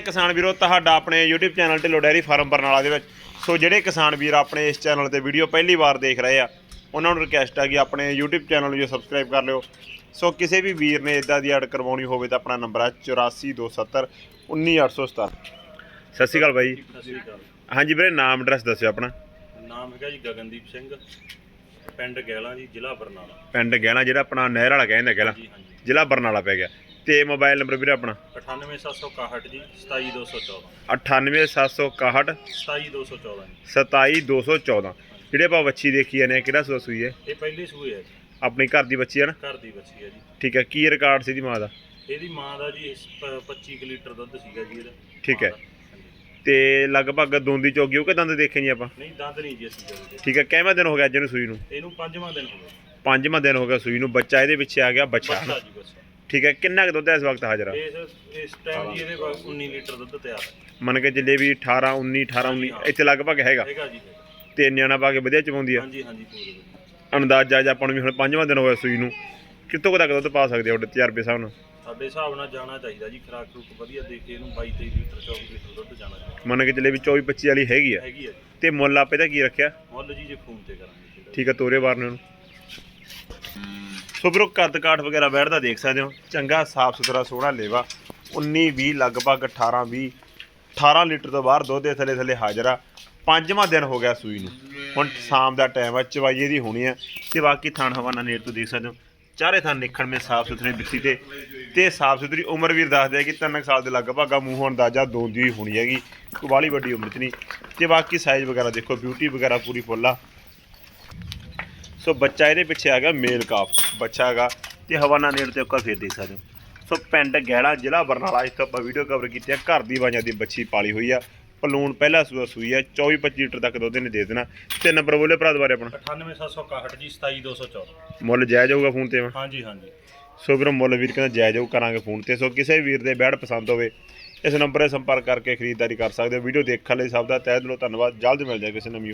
ਕਿਸਾਨ ਵੀਰੋ ਤੁਹਾਡਾ ਆਪਣੇ YouTube channel Dhillon dairy farm Barnala ਦੇ ਵਿੱਚ। ਸੋ ਜਿਹੜੇ ਕਿਸਾਨ ਵੀਰ ਆਪਣੇ ਇਸ ਚੈਨਲ ਤੇ ਵੀਡੀਓ ਪਹਿਲੀ ਵਾਰ ਦੇਖ ਰਹੇ ਆ ਉਹਨਾਂ ਨੂੰ ਰਿਕਵੈਸਟ ਆ ਕਿ ਆਪਣੇ YouTube ਚੈਨਲ ਨੂੰ ਜੋ ਸਬਸਕ੍ਰਾਈਬ ਕਰ ਲਿਓ। ਸੋ ਕਿਸੇ ਵੀ ਵੀਰ ਨੇ ਇਦਾਂ ਦੀ ਐਡ ਕਰਵਾਉਣੀ ਹੋਵੇ ਤਾਂ ਆਪਣਾ ਨੰਬਰ ਹੈ 8427 19817 ਸਤਿ ਸ਼੍ਰੀ ਅਕਾਲ ਬਾਈ। ਸਤਿ ਸ਼੍ਰੀ ਅਕਾਲ। ਹਾਂਜੀ ਵੀਰੇ ਨਾਮ ਐਡਰੈਸ ਦੱਸਿਓ ਆਪਣਾ। ਨਾਮ ਹੈਗਾ ਜੀ ਗਗਨਦੀਪ ਸਿੰਘ ਪਿੰਡ ਗੈਲਾ ਜੀ ਜ਼ਿਲ੍ਹਾ ਬਰਨਾਲਾ। ਪਿੰਡ ਗਹਿਣਾ ਜਿਹੜਾ ਆਪਣਾ ਨਹਿਰ ਵਾਲਾ ਕਹਿੰਦਾ ਗਹਿਲਾ। ਜ਼ਿਲ੍ਹਾ ਬਰਨਾਲਾ ਪੈ ਗਿਆ। ਤੇ ਮੋਬਾਈਲ ਨੰਬਰ ਵੀਰੇ ਆਪਣਾ? 98761 ਜੀ 27214 98761 27214 ਜੀ। 27214 ਜਿਹੜੇ ਆਪਾਂ ਬੱਚੀ ਦੇਖੀ ਜਾਂਦੇ ਆ? ਕਿਹੜਾ ਸੂਆ ਸੂਈ ਹੈ? ਇਹ ਪਹਿਲੀ ਸੂਏ ਹੈ ਜੀ। ਆਪਣੀ ਘਰ ਦੀ ਬੱਚੀ ਹੈ ਨਾ? ਘਰ ਦੀ ਬੱਚੀ ਹੈ ਜੀ। ਠੀਕ ਹੈ ਕੀ ਰਿਕਾਰਡ ਸੀ ਦੀ ਮਾਂ ਦਾ? ਇਹਦੀ ਮਾਂ ਦਾ ਜੀ ਇਸ ਪ- 25 ਕੁ ਲੀਟਰ ਦੁੱਧ ਸੀਗਾ ਜੀ ਇਹਦਾ। ਠੀਕ ਮਾਂ ਹੈ। ਦਾ। ਤੇ ਲਗਭਗ ਦੋਂਦੀ ਚੋਗੀ ਉਹ ਕਿ ਦੰਦ ਦੇਖੇ ਨਹੀਂ ਆਪਾਂ? ਨਹੀਂ ਦੰਦ ਨਹੀਂ ਜੀ ਅਸੀਂ ਜਲਦੀ ਠੀਕ ਹੈ ਕਿੰਨਾ ਦਿਨ ਹੋ ਗਿਆ ਅੱਜ ਨੂੰ ਸੂਈ ਨੂੰ? ਇਹਨੂੰ ਪੰਜਵਾਂ ਦਿਨ ਹੋ ਗਿਆ। ਪੰਜਵਾਂ ਦਿਨ ਹੋ ਗਿਆ ਸੂਈ ਨੂੰ ਬੱਚਾ ਇਹਦੇ ਪਿੱਛੇ ਆ ਗਿਆ ਬੱਚਾ। ਬੱਚਾ ਜੀ ਬੱਚਾ। ਠੀਕ ਹੈ ਕਿੰਨਾ ਕੁ ਦੁੱਧ ਹੈ ਇਸ ਵਕਤ ਹਾਜ਼ਰ? ਆ ਇਸ ਇਸ ਟਾਈਮ ਜੀ ਇਹਦੇ ਕੋਲ 19 ਲੀਟਰ ਦੁੱਧ ਤਿਆਰ ਹੈ। ਮੰਨ ਕੇ ਚੱਲੇ ਵੀ 18 19 18 19 ਇੱਥੇ ਲਗਭਗ ਹੈਗਾ। ਹੈਗਾ ਜੀ ਹੈਗਾ। ਤੇ ਨਿਆਣਾ ਪਾ ਕੇ ਵਧੀਆ ਚਵਾਉਂਦੀ ਆ। ਹਾਂਜੀ ਹਾਂਜੀ ਪੂਰੇ। ਅੰਦਾਜ਼ਾ ਜਾਂ ਆਪਾਂ ਨੂੰ ਵੀ ਹੁਣ ਪੰਜਵਾਂ ਦਿਨ ਹੋਇਆ ਸੂਈ ਨੂੰ ਕਿੱਥੋਂ ਕੁ ਤੱਕ ਦੁੱਧ ਪਾ ਸਕਦੇ ਆ ਤੁਹਾਡੇ ਤਜਰਬੇ ਹਿਸਾਬ ਨਾਲ? ਸਾਡੇ ਹਿਸਾਬ ਨਾਲ ਜਾਣਾ ਚਾਹੀਦਾ ਜੀ ਖਰਾਕ ਖਰੂਕ ਵਧੀਆ ਦੇ ਕੇ ਇਹਨੂੰ 22 23 ਲੀਟਰ 24 ਲੀਟਰ ਦੁੱਧ ਜਾਣਾ ਚਾਹੀਦਾ। ਮੰਨ ਕੇ ਚੱਲੇ ਵੀ 24 25 ਵਾਲੀ ਹੈਗੀ ਆ। ਹੈਗੀ ਹੈ ਜੀ। ਤੇ ਮੁੱਲ ਆਪੇ ਦਾ ਕੀ ਰੱਖਿਆ? ਮੁੱਲ ਜੀ ਜੇ ਫੋਨ ਤੇ ਕਰਾਂਗੇ। ਠੀਕ ਹੈ ਤੋਰੇ ਵਾਰਨੇ ਨੂੰ। ਸੋ ਵੀਰੋ ਕੱਦ ਕਾਠ ਵਗੈਰਾ ਬੈਠਦਾ ਦੇਖ ਸਕਦੇ ਹੋ। ਚੰਗਾ, ਸਾਫ਼ ਸੁਥਰਾ, ਸੋਹਣਾ ਲੇਵਾ। 19 20 ਲਗਭਗ 18 20 18 ਲੀਟਰ ਤੋਂ ਬਾਹਰ ਦੁੱਧ ਦੇ ਥੱਲੇ ਥੱਲੇ ਹਾਜ਼ਰ ਆ। ਪੰਜਵਾਂ ਦਿਨ ਹੋ ਗਿਆ ਸੂਈ ਨੂੰ। ਹੁਣ ਸ਼ਾਮ ਦਾ ਟਾਈਮ ਆ, ਚਵਾਈਏ ਦੀ ਹੋਣੀ ਆ। ਤੇ ਬਾਕੀ ਥਾਣ ਹਵਾਨਾ ਨੇੜ ਤੋਂ ਦੇਖ ਸਕਦੇ ਹੋ। ਚਾਰੇ ਥਾਂ ਨਿਖਣ ਮੇ ਸਾਫ਼ ਸੁਥਰੇ ਬਿੱਤੀ ਤੇ ਤੇ ਸਾਫ਼ ਸੁਥਰੀ ਉਮਰ ਵੀਰ ਦੱਸਦੇ ਆ ਕਿ 3 ਸਾਲ ਦੇ ਲਗਭਗ ਆ, ਮੂੰਹੋਂ ਅੰਦਾਜ਼ਾ ਦੋ ਦੀ ਹੋਣੀ ਹੈਗੀ। ਕੋਈ ਬਾਹਲੀ ਵੱਡੀ ਉਮਰ ਚ ਨਹੀਂ। ਤੇ ਬਾਕੀ ਸਾਈਜ਼ ਵਗੈਰਾ ਦੇਖੋ ਬਿਊਟੀ ਵਗੈਰਾ ਪੂਰੀ ਫੁੱਲ ਆ। ਸੋ ਬੱਚਾ ਇਹਦੇ ਪਿੱਛੇ ਆ ਗਿਆ ਮੇਲ ਕਾਫ। ਬੱਚਾ ਹੈਗਾ ਤੇ ਹਵਾਨਾ ਨੇੜ ਤੇ ਉੱਕਾ ਫੇਰ ਦੇਖ ਸਕਦੇ ਹੋ। ਸੋ ਪਿੰਡ ਗਹਿੜਾ ਜ਼ਿਲ੍ਹਾ ਬਰਨਾਲਾ ਇੱਥੇ ਆਪਾਂ ਵੀਡੀਓ ਕਵਰ ਕੀਤੀ ਆ। ਘਰ ਦੀ ਬਾਈਆਂ ਦੀ ਬੱਚੀ ਪਾਲੀ ਹੋਈ ਆ। ਪਲੂਣ ਪਹਿਲਾ ਸੂਆ ਸੂਈ ਆ। 24 25 ਲੀਟਰ ਤੱਕ ਦੁੱਧ ਨੇ ਦੇ ਦੇਣਾ। ਤੇ ਨੰਬਰ ਬੋਲੇ ਭਰਾ ਦੁਬਾਰੇ ਆਪਣਾ। 98761 ਜੀ 27214 ਮੁੱਲ ਜਾਇਜ਼ ਹੋਊਗਾ ਫੋਨ ਤੇ ਹਾਂਜੀ ਹਾਂਜੀ। ਸੋ ਵੀਰੋ ਮੁੱਲ ਵੀਰ ਕਹਿੰਦਾ ਜਾਇਜ਼ ਹੋਊ ਕਰਾਂਗੇ ਫੋਨ ਤੇ। ਸੋ ਕਿਸੇ ਵੀਰ ਦੇ ਬੈਡ ਪਸੰਦ ਹੋਵੇ ਇਸ ਨੰਬਰ 'ਤੇ ਸੰਪਰਕ ਕਰਕੇ ਖਰੀਦਦਾਰੀ ਕਰ ਸਕਦੇ ਹੋ। ਵੀਡੀਓ ਦੇਖਣ ਲਈ ਸਭ ਦਾ ਤਹਿ ਦਿਲੋਂ ਧੰਨਵਾਦ। ਜਲਦ ਮਿਲ ਜਾਏ ਕਿਸੇ ਨਵੀਂ